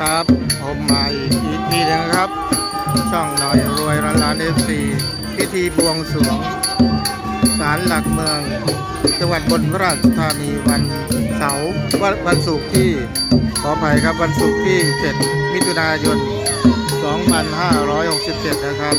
ครับผมมาอีกอีพีหนึงครับ ช่องหน่อยรวยร้านร้านเอฟซีพิธีบวงสรวงศาลหลักเมือง จังหวัดบนราชธานีวันเสาร์วันวันศุกร์ที่ขออภัยครับวันศุกร์ที่ 7 มิถุนายน 2567 นะครับ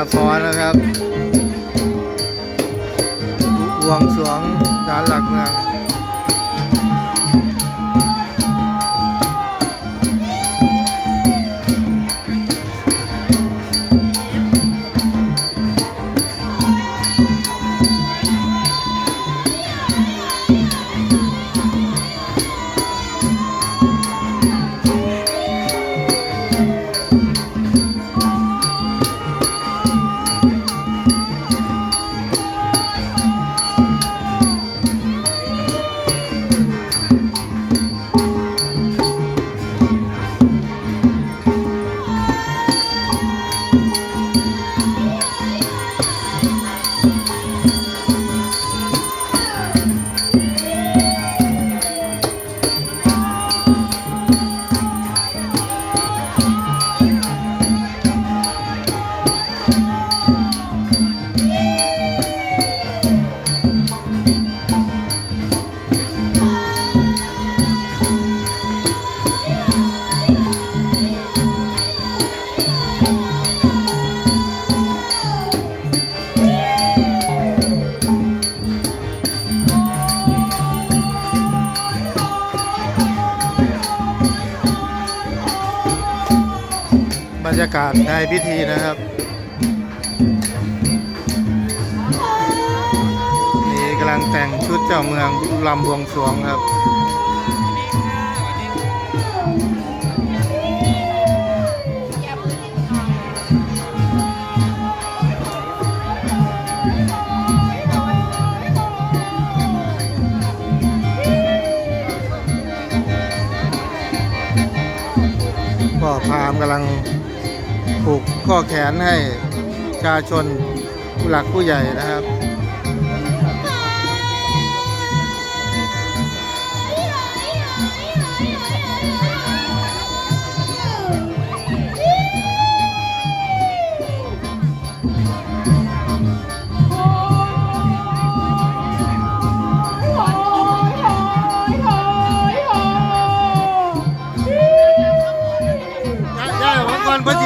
มาฟ้อนนะครับวงสวงศาลหลักเมือง บรรยากาศในพิธีนะครับ นี่กำลังแต่งชุดเจ้าเมืองลำบวงสรวงครับก็พามกำลัง ผูกข้อแขนให้ประชาชนผู้หลักผู้ใหญ่นะครับ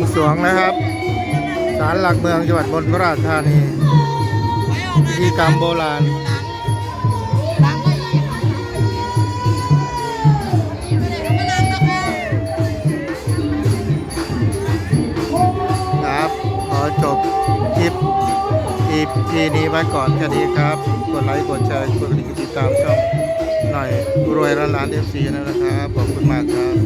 งสรวงนะครับศาลหลักเมืองจังหวัดบนราชธานีพิธีกรรมโบราณครับขอจบคลิป EP นี้ไว้ก่อนแค่นี้ครับ กดไลค์กดแชร์กดติดตามช่องหน่อยรวยร้านร้านเอฟซีนะครับ ขอบคุณมากครับ